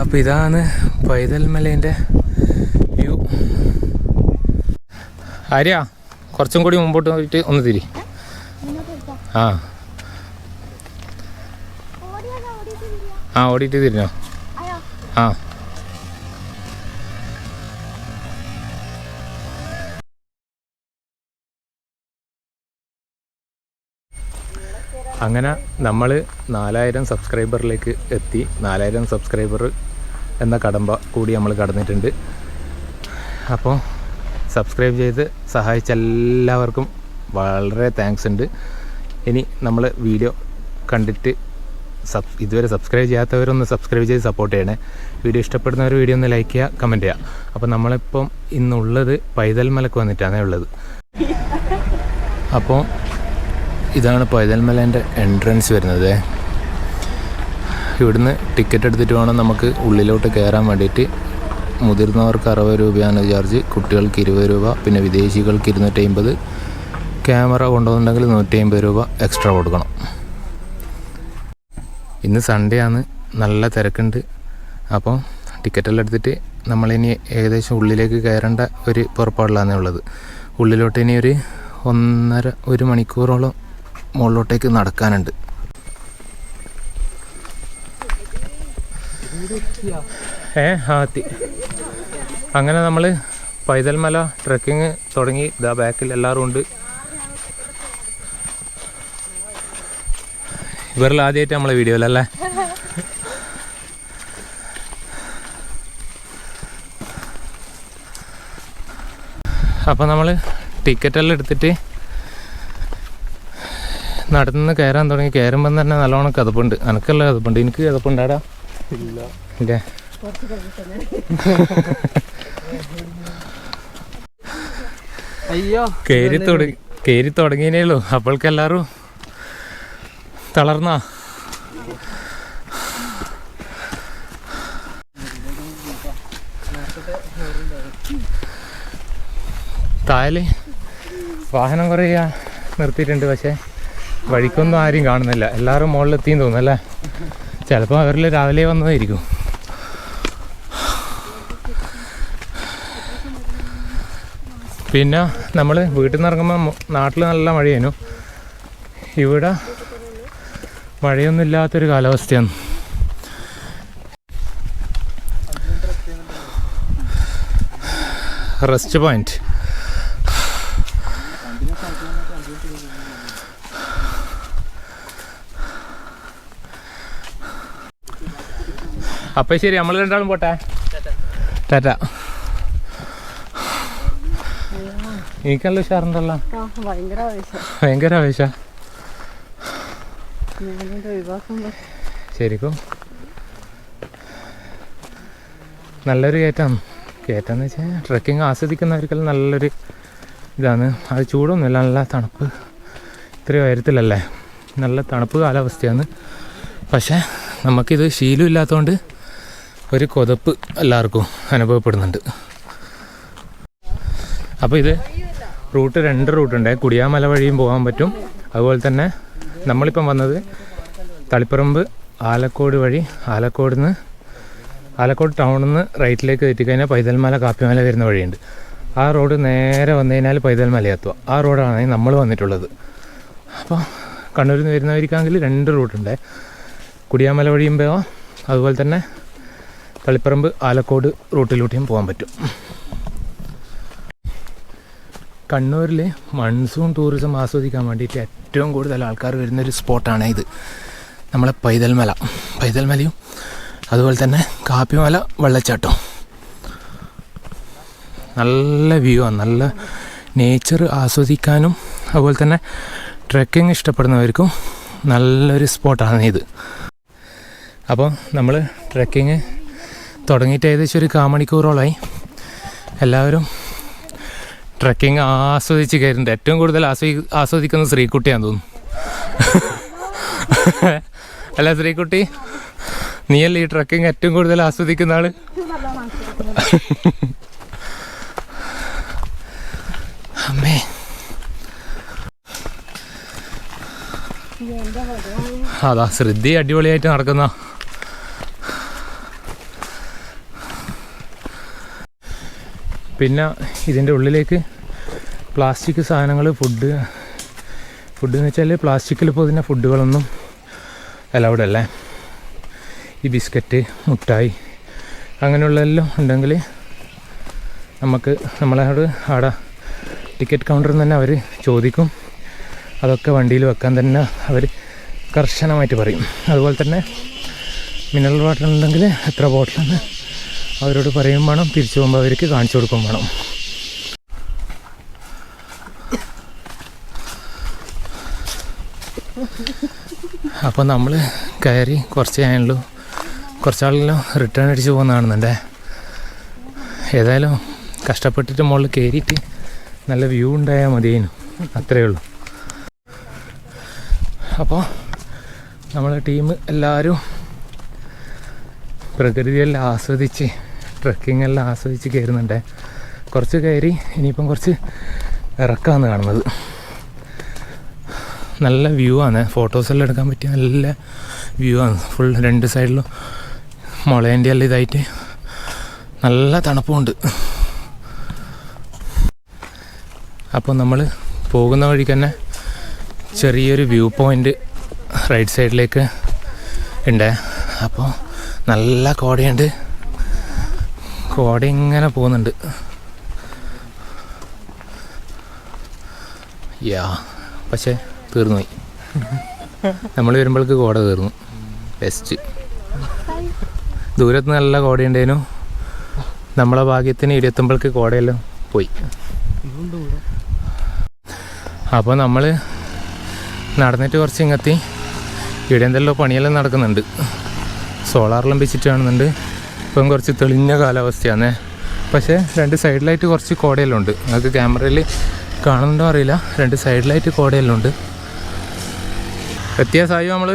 അപ്പോൾ ഇതാണ് പൈതൽ മലേന്റെ വ്യൂ. ആര്യ കുറച്ചും കൂടി മുമ്പോട്ട് പോയിട്ട് ഒന്ന് തിരി. ആ. ആ ഓടിയിട്ട് തിരിഞ്ഞോ? ആ. അങ്ങനെ നമ്മൾ നാലായിരം സബ്സ്ക്രൈബറിലേക്ക് എത്തി. നാലായിരം സബ്സ്ക്രൈബർ എന്ന കടമ്പ കൂടി നമ്മൾ കടന്നിട്ടുണ്ട്. അപ്പോൾ സബ്സ്ക്രൈബ് ചെയ്ത് സഹായിച്ച എല്ലാവർക്കും വളരെ താങ്ക്സ് ഉണ്ട്. ഇനി നമ്മൾ വീഡിയോ കണ്ടിട്ട് സബ് ഇതുവരെ സബ്സ്ക്രൈബ് ചെയ്യാത്തവരൊന്ന് സബ്സ്ക്രൈബ് ചെയ്ത് സപ്പോർട്ട് ചെയ്യണേ. വീഡിയോ ഇഷ്ടപ്പെടുന്നവർ വീഡിയോ ഒന്ന് ലൈക്ക് ചെയ്യുക കമന്റ് ചെയ്യുക. അപ്പോൾ നമ്മളിപ്പം ഇന്നുള്ളത് പൈതൽ മലക്ക് വന്നിട്ടാണ് ഉള്ളത്. അപ്പോൾ ഇതാണ് പൈതൽമലേന്റെ എൻട്രൻസ് വരുന്നത്. ഇവിടുന്ന് ടിക്കറ്റ് എടുത്തിട്ട് വേണം നമുക്ക് ഉള്ളിലോട്ട് കയറാൻ വേണ്ടിയിട്ട്. മുതിർന്നവർക്ക് അറുപത് രൂപയാണ് ചാർജ് കുട്ടികൾക്ക് ഇരുപത് രൂപ പിന്നെ വിദേശികൾക്ക് ഇരുന്നൂറ്റി അമ്പത് ക്യാമറ കൊണ്ടുവന്നിട്ടുണ്ടെങ്കിൽ നൂറ്റി അമ്പത് രൂപ എക്സ്ട്രാ കൊടുക്കണം. ഇന്ന് സൺഡേ ആണ് നല്ല തിരക്കുണ്ട്. അപ്പോൾ ടിക്കറ്റെല്ലാം എടുത്തിട്ട് നമ്മളിനി ഏകദേശം ഉള്ളിലേക്ക് കയറേണ്ട ഒരു പുറപ്പാടിലാണ് ഉള്ളത്. ഉള്ളിലോട്ട് ഇനി ഒരു ഒന്നര ഒരു മണിക്കൂറോളം മുകളിലോട്ടേക്ക് നടക്കാനുണ്ട്. ഏ ആ എത്തി. അങ്ങനെ നമ്മൾ പൈതൽമല ട്രക്കിങ് തുടങ്ങി. ഇതാ ബാക്കിൽ എല്ലാവരും ഉണ്ട്. ഇവരിൽ ആദ്യമായിട്ട് നമ്മളെ വീഡിയോയിലല്ലേ അപ്പോൾ നമ്മൾ ടിക്കറ്റെല്ലാം എടുത്തിട്ട് നടന്ന് കയറാൻ തുടങ്ങി കയറുമ്പം തന്നെ നല്ലോണം കഥപ്പുണ്ട്. അനക്കല്ല കഥപ്പുണ്ട്? എനിക്ക് കഥപ്പുണ്ടാടാ. ഇല്ല. ഇല്ലേ? അയ്യോ. കയറി തുടങ്ങി കയറി തുടങ്ങിയേ ഉള്ളൂ. അപ്പോൾക്ക് എല്ലാവരും തളർന്നാ? താഴെ വാഹനം കുറേ നിർത്തിയിട്ടുണ്ട് പക്ഷേ. വഴിക്കൊന്നും ആരും കാണുന്നില്ല. എല്ലാവരും മുകളിലെത്തിയെന്ന് തോന്നുന്നു അല്ലേ? ചിലപ്പോൾ അവരിൽ രാവിലെ വന്നതായിരിക്കും. പിന്നെ നമ്മൾ വീട്ടിൽ നിന്ന് ഇറങ്ങുമ്പോൾ നാട്ടിൽ നല്ല മഴയേനു. ഇവിടെ മഴയൊന്നും ഇല്ലാത്തൊരു കാലാവസ്ഥയാണ്. Rest point. അപ്പം ശരി നമ്മൾ രണ്ടാളും പോട്ടെ. ടാറ്റ. എനിക്കല്ല ഉഷാറുണ്ടല്ലോ. ഭയങ്കര ആവേശം. ശരിക്കും. നല്ലൊരു കയറ്റാണ് കയറ്റമെന്ന് വെച്ചാൽ ട്രക്കിംഗ് ആസ്വദിക്കുന്നവർക്കെല്ലാം നല്ലൊരു ഇതാണ്. അത് ചൂടൊന്നുമില്ല നല്ല തണുപ്പ്. ഇത്രയും ഉയരത്തിലല്ലേ? നല്ല തണുപ്പ് കാലാവസ്ഥയാണ്. പക്ഷേ നമുക്കിത് ശീലമില്ലാത്തതുകൊണ്ട് ഒരു കൊതപ്പ് എല്ലാവർക്കും അനുഭവപ്പെടുന്നുണ്ട്. അപ്പോൾ ഇത് റൂട്ട് രണ്ട് റൂട്ടുണ്ട്. കുടിയാമല വഴിയും പോകാൻ പറ്റും. അതുപോലെ തന്നെ നമ്മളിപ്പം വന്നത് തളിപ്പറമ്പ് ആലക്കോട് വഴി ആലക്കോട് നിന്ന് ആലക്കോട് ടൗണിൽ നിന്ന് റൈറ്റിലേക്ക് തെറ്റിക്കഴിഞ്ഞാൽ പൈതൽമല കാപ്പിമല വരുന്ന വഴിയുണ്ട്. ആ റോഡ് നേരെ വന്നു കഴിഞ്ഞാൽ പൈതൽമല എത്തുക ആ റോഡാണ് നമ്മൾ വന്നിട്ടുള്ളത്. അപ്പോൾ കണ്ണൂരിൽ നിന്ന് വരുന്നവർക്കാണെങ്കിൽ രണ്ട് റൂട്ടുണ്ട്. കുടിയാമല വഴിയും പോവാം. അതുപോലെ തന്നെ തളിപ്പറമ്പ് ആലക്കോട് റൂട്ടിലൂടെയും പോകാൻ പറ്റും. കണ്ണൂരിൽ മൺസൂൺ ടൂറിസം ആസ്വദിക്കാൻ വേണ്ടിയിട്ട് ഏറ്റവും കൂടുതൽ ആൾക്കാർ വരുന്നൊരു സ്പോട്ടാണ് ഇത്. നമ്മളെ പൈതൽമല. പൈതൽമലയും അതുപോലെ തന്നെ കാപ്പിമല വെള്ളച്ചാട്ടവും. നല്ല വ്യൂ ആണ് നല്ല നേച്ചർ ആസ്വദിക്കാനും അതുപോലെ തന്നെ ട്രെക്കിംഗ് ഇഷ്ടപ്പെടുന്നവർക്കും നല്ലൊരു സ്പോട്ടാണ് ഇത്. അപ്പോൾ നമ്മൾ ട്രെക്കിങ് തുടങ്ങിയിട്ട് ഏകദേശം ഒരു കാമണിക്കൂറോളമായി എല്ലാവരും ട്രക്കിംഗ് ആസ്വദിച്ച് കയറുന്നുണ്ട്. ഏറ്റവും കൂടുതൽ ആസ്വദി ആസ്വദിക്കുന്നത് ശ്രീകുട്ടിയാന്ന് തോന്നുന്നു. അല്ല ശ്രീകുട്ടി നീയല്ലേ ഈ ട്രക്കിംഗ് ഏറ്റവും കൂടുതൽ ആസ്വദിക്കുന്ന ആൾ? അമ്മേ. അതാ ശ്രദ്ധ അടിപൊളിയായിട്ട് നടക്കുന്ന പിന്നെ ഇതിന്റെ ഉള്ളിലേക്ക് പ്ലാസ്റ്റിക് സാധനങ്ങൾ ഫുഡ്. ഫുഡ് എന്ന് വെച്ചാൽ പ്ലാസ്റ്റിക്കിൽ പോകുന്ന ഫുഡുകളൊന്നും അലൗഡ് അല്ലേ. ഈ ബിസ്ക്കറ്റ് മുട്ടായി അങ്ങനെയുള്ളതെല്ലാം ഉണ്ടെങ്കിൽ നമുക്ക് നമ്മളോട് അവിടെ ടിക്കറ്റ് കൗണ്ടറിൽ തന്നെ അവർ ചോദിക്കും. അതൊക്കെ വണ്ടിയിൽ വെക്കാൻ തന്നെ അവർ കർശനമായിട്ട് പറയും. അതുപോലെ തന്നെ മിനറൽ വാട്ടർ ഉണ്ടെങ്കിൽ എത്ര ബോട്ടിലെന്ന് അവരോട് പറയും വേണം തിരിച്ചു പോകുമ്പോൾ അവർക്ക് കാണിച്ചു കൊടുക്കും വേണം. അപ്പോൾ നമ്മൾ കയറി കുറച്ച് ആയുള്ളൂ. കുറച്ചാളെല്ലാം റിട്ടേൺ അടിച്ച് പോകുന്ന കാണുന്നുണ്ടേ ഏതായാലും കഷ്ടപ്പെട്ടിട്ട് മുകളിൽ കയറിയിട്ട് നല്ല വ്യൂ ഉണ്ടായാൽ മതിയേനു. അത്രയേ ഉള്ളൂ. അപ്പോൾ നമ്മളെ ടീം എല്ലാവരും പ്രകൃതിയെല്ലാം ആസ്വദിച്ച് ട്രക്കിംഗ് എല്ലാം ആസ്വദിച്ച് കയറുന്നുണ്ട്. കുറച്ച് കയറി ഇനിയിപ്പം കുറച്ച് ഇറക്കാന്ന് കാണുന്നത്. നല്ല വ്യൂ ആണ്. ഫോട്ടോസ് എല്ലാം എടുക്കാൻ പറ്റിയ നല്ല വ്യൂ ആണ്. ഫുൾ രണ്ട് സൈഡിലും മുളേന്റെ എല്ലാം ഇതായിട്ട് നല്ല തണുപ്പുണ്ട്. അപ്പോൾ നമ്മൾ പോകുന്ന വഴിക്ക് തന്നെ ചെറിയൊരു വ്യൂ പോയിന്റ് റൈറ്റ് സൈഡിലേക്ക് ഉണ്ട്. അപ്പോൾ നല്ല കോടയുണ്ട്. കോട ഇങ്ങനെ പോകുന്നുണ്ട്. യാ പക്ഷേ തീർന്നു പോയി. നമ്മൾ വരുമ്പോഴേക്ക് കോട തീർന്നു. ബെസ്റ്റ് ദൂരത്ത് നല്ല കോടയുണ്ടേനു നമ്മളെ ഭാഗ്യത്തിന് ഇരുപത്തൊമ്പൾക്ക് കോടയെല്ലാം പോയി. അപ്പോൾ നമ്മൾ നടന്നിട്ട് കുറച്ച് ഇങ്ങെത്തി ഇവിടെ എന്തെല്ലാം പണിയെല്ലാം നടക്കുന്നുണ്ട്. സോളാർ ലംബിച്ചിട്ട് കാണുന്നുണ്ട്. ഇപ്പം കുറച്ച് തെളിഞ്ഞ കാലാവസ്ഥയാണ്. പക്ഷേ രണ്ട് സൈഡിലായിട്ട് കുറച്ച് കോടയെല്ലാം ഉണ്ട് നിങ്ങൾക്ക് ക്യാമറയിൽ കാണുന്നുണ്ടോ അറിയില്ല. രണ്ട് സൈഡിലായിട്ട് കോടയെല്ലാം ഉണ്ട് എത്തിയ സായി നമ്മൾ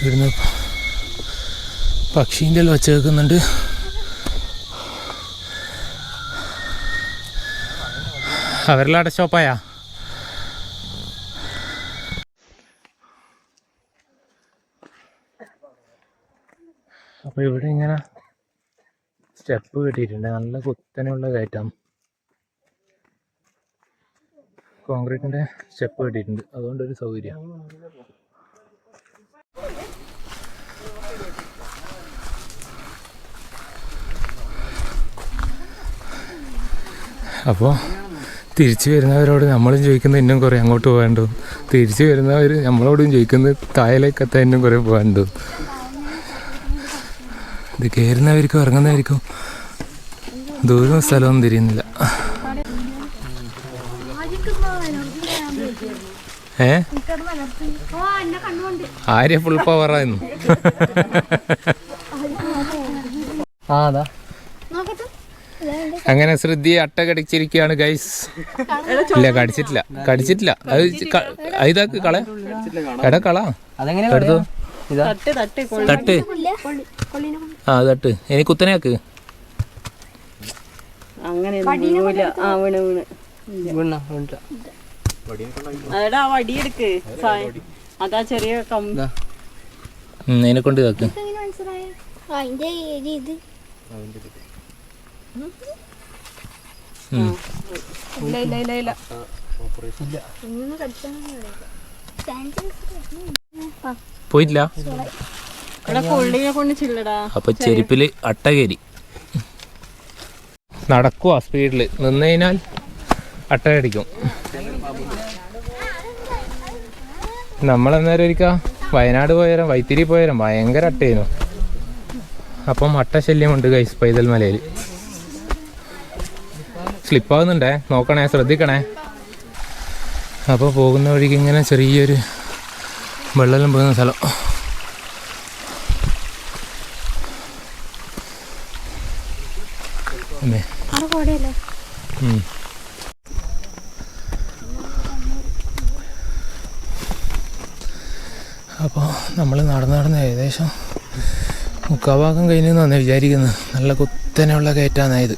ഇവിടുന്ന് പക്ഷീന്റെ വെച്ച് കേൾക്കുന്നുണ്ട്. അവരെല്ലാം അട അപ്പോൾ ഇവിടെ ഇങ്ങനെ സ്റ്റെപ്പ് കെട്ടിയിട്ടുണ്ട്. നല്ല കുത്തനെയുള്ള കയറ്റം. കോൺക്രീറ്റിന്റെ സ്റ്റെപ്പ് കെട്ടിയിട്ടുണ്ട്. അതുകൊണ്ടൊരു സൗകര്യം. അപ്പോൾ തിരിച്ചു വരുന്നവരോട് നമ്മളും ചോദിക്കുന്നത് ഇന്നും കുറേ അങ്ങോട്ട് പോകാണ്ടു തിരിച്ചു വരുന്നവർ നമ്മളോടും ചോദിക്കുന്നത് താഴേലേക്കെത്താൻ ഇന്നും കുറേ പോകാണ്ടു ഇത് കയറുന്നവർക്കും ഇറങ്ങുന്നവർക്കും ദൂരം സ്ഥലമൊന്നും തിരിയുന്നില്ല. ഏ? ആര്യ ഫുൾ പവറായിരുന്നു ആടാ അങ്ങനെ ശ്രദ്ധി അട്ട കടിച്ചിരിക്കുകയാണ് ഗൈസ് ഇല്ല കടിച്ചിട്ടില്ല. കടിച്ചിട്ടില്ല. അത് ഇതാക്ക് കള എടാ കള. എടുത്തു. ഇതാ. തട്ട് ആ തട്ട്. ഇനി കുത്തനെയാക്ക് അങ്ങനെ അതാ ചെറിയ ഇതിനെ കൊണ്ട് ഇതാക്ക്. അതിന്റെ ചില്ലടാ അപ്പൊ ചെരുപ്പിൽ അട്ടകേരി. നടക്കുക സ്പീഡിൽ. നിന്ന് കഴിഞ്ഞാൽ അട്ട കടിക്കും നമ്മളന്നേരം ഒരിക്ക വയനാട് പോയാലും വൈത്തിരി പോയാലും ഭയങ്കര അട്ടയായിരുന്നു അപ്പം അട്ട കൈസ് പൈതൽ മലയിൽ സ്ലിപ്പാകുന്നുണ്ടേ നോക്കണേ ശ്രദ്ധിക്കണേ. അപ്പോൾ പോകുന്ന വഴിക്ക് ഇങ്ങനെ ചെറിയൊരു വെള്ളം പോകുന്ന സ്ഥലം. അമ്മേ. അപ്പോൾ നമ്മൾ നടന്ന് നടന്ന് ഏകദേശം മുക്കാഭാഗം കഴിഞ്ഞു എന്നാണ് വിചാരിക്കുന്നത്. നല്ല കുത്തനെയുള്ള കയറ്റാനായത്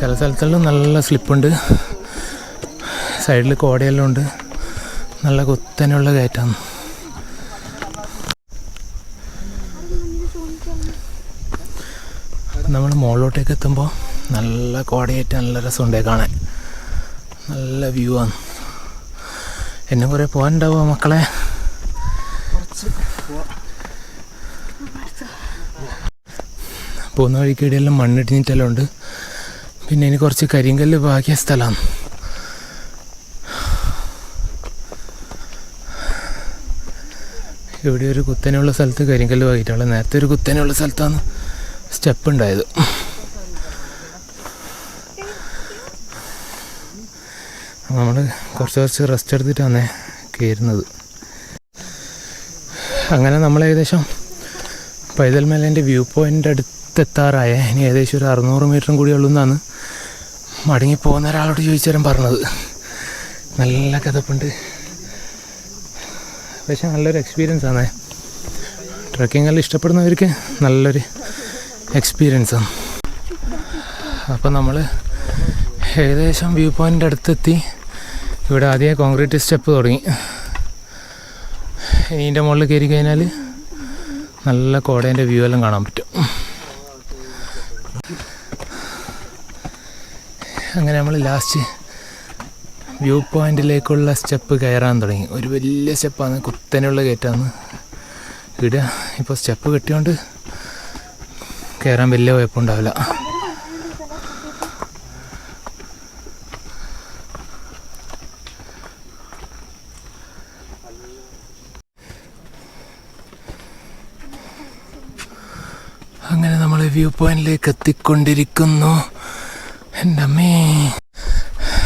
ചില സ്ഥലത്തെല്ലാം നല്ല സ്ലിപ്പുണ്ട് സൈഡിൽ കോടയെല്ലാം ഉണ്ട്. നല്ല കുത്തനെയുള്ള കയറ്റാണ്. നമ്മൾ മുകളിലോട്ടേക്ക് എത്തുമ്പോൾ നല്ല കോടയേറ്റ് നല്ല രസമുണ്ടേ കാണാൻ. നല്ല വ്യൂ ആണ്. എന്നെ കുറേ പോകാനുണ്ടാവുക മക്കളെ? പോകുന്ന വഴിക്കിടയിലും മണ്ണിടിഞ്ഞിട്ടെല്ലാം ഉണ്ട്. പിന്നെ ഇനി കുറച്ച് കരിങ്കല്ല് ബാക്കിയ സ്ഥലമാണ്. ഇവിടെ ഒരു കുത്തനെയുള്ള സ്ഥലത്ത് കരിങ്കല്ല് വാങ്ങിയിട്ടുള്ള നേരത്തെ ഒരു കുത്തനെയുള്ള സ്ഥലത്താണ് സ്റ്റെപ്പ് ഉണ്ടായത്. നമ്മൾ കുറച്ച് കുറച്ച് റെസ്റ്റ് എടുത്തിട്ടാണ് കയറുന്നത്. അങ്ങനെ നമ്മൾ ഏകദേശം പൈതൽ മേലേന്റെ വ്യൂ പോയിന്റ് അടുത്തെത്താറായ. ഇനി ഏകദേശം ഒരു അറുന്നൂറ് മീറ്ററും കൂടി ഉള്ളൂ എന്നാണ് മടങ്ങി പോകുന്ന ഒരാളോട് ചോദിച്ചാലും പറഞ്ഞത്. നല്ല കഥപ്പുണ്ട്. പക്ഷെ നല്ലൊരു എക്സ്പീരിയൻസ് ആണ്. ട്രക്കിംഗ് എല്ലാം ഇഷ്ടപ്പെടുന്നവർക്ക് നല്ലൊരു എക്സ്പീരിയൻസ് ആണ്. അപ്പോൾ നമ്മൾ ഏകദേശം വ്യൂ പോയിന്റ് അടുത്തെത്തി. ഇവിടെ ആദ്യം കോൺക്രീറ്റ് സ്റ്റെപ്പ് തുടങ്ങി. ഇതിന്റെ മുകളിൽ കയറി കഴിഞ്ഞാൽ നല്ല കോടേന്റെ വ്യൂ എല്ലാം കാണാൻ പറ്റും. അങ്ങനെ നമ്മൾ ലാസ്റ്റ് വ്യൂ പോയിന്റിലേക്കുള്ള സ്റ്റെപ്പ് കയറാൻ തുടങ്ങി. ഒരു വലിയ സ്റ്റെപ്പാണ്. കുത്തനെയുള്ള കയറ്റാന്ന് ഇവിടെ ഇപ്പോൾ സ്റ്റെപ്പ് കെട്ടിയോണ്ട് കയറാൻ വലിയ കുഴപ്പമുണ്ടാവില്ല. അങ്ങനെ നമ്മൾ വ്യൂ പോയിന്റിലേക്ക് എത്തിക്കൊണ്ടിരിക്കുന്നു. എന്റെ അമ്മേ.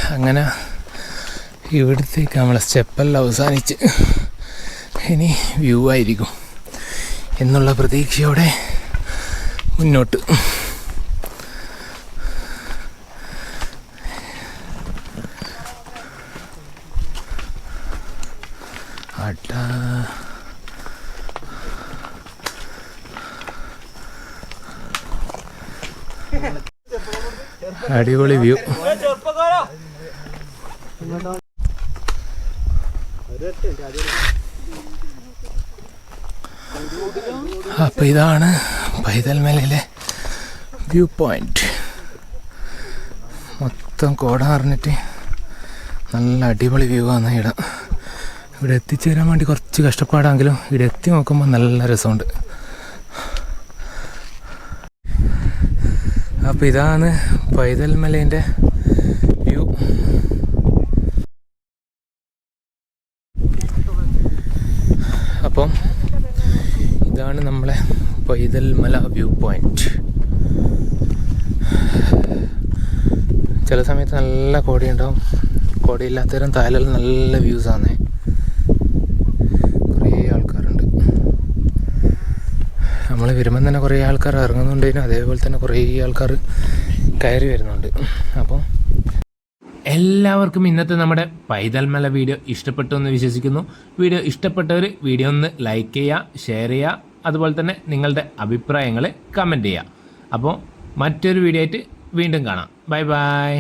അങ്ങനെ ഇവിടത്തേക്ക് നമ്മളെ സ്റ്റെപ്പെല്ലാം അവസാനിച്ച് ഇനി വ്യൂ ആയിരിക്കും എന്നുള്ള പ്രതീക്ഷയോടെ മുന്നോട്ട്. അടിപൊളി വ്യൂ. അപ്പോൾ ഇതാണ് പൈതൽ മലയിലെ വ്യൂ പോയിന്റ്. മൊത്തം കോട നിറഞ്ഞിട്ട് നല്ല അടിപൊളി വ്യൂ ആണ് ഇവിടെ ഇവിടെ എത്തിച്ചേരാൻ വേണ്ടി കുറച്ച് കഷ്ടപ്പാടാണെങ്കിലും ഇവിടെ എത്തി നോക്കുമ്പോൾ നല്ല രസമുണ്ട്. അപ്പോൾ ഇതാണ് പൈതൽ മലേന്റെ വ്യൂ അപ്പം ഇതാണ് നമ്മളെ പൈതൽ മല വ്യൂ പോയിന്റ് ചില സമയത്ത് നല്ല കോടയുണ്ടാവും. കോടയില്ലാത്തവരും താഴെല്ലാം നല്ല വ്യൂസ് ആണ് കുറേ ആൾക്കാരുണ്ട്. നമ്മൾ വരുമ്പം തന്നെ കുറേ ആൾക്കാർ ഇറങ്ങുന്നുണ്ടേനും അതേപോലെ തന്നെ കുറേ ആൾക്കാർ കയറി വരുന്നുണ്ട്. അപ്പോൾ എല്ലാവർക്കും ഇന്നത്തെ നമ്മുടെ പൈതൽ മല വീഡിയോ ഇഷ്ടപ്പെട്ടു എന്ന് വിശ്വസിക്കുന്നു. വീഡിയോ ഇഷ്ടപ്പെട്ടവർ വീഡിയോ ഒന്ന് ലൈക്ക് ചെയ്യുക ഷെയർ ചെയ്യുക അതുപോലെ തന്നെ നിങ്ങളുടെ അഭിപ്രായങ്ങൾ കമന്റ് ചെയ്യുക. അപ്പോൾ മറ്റൊരു വീഡിയോ ആയിട്ട് വീണ്ടും കാണാം. Bye bye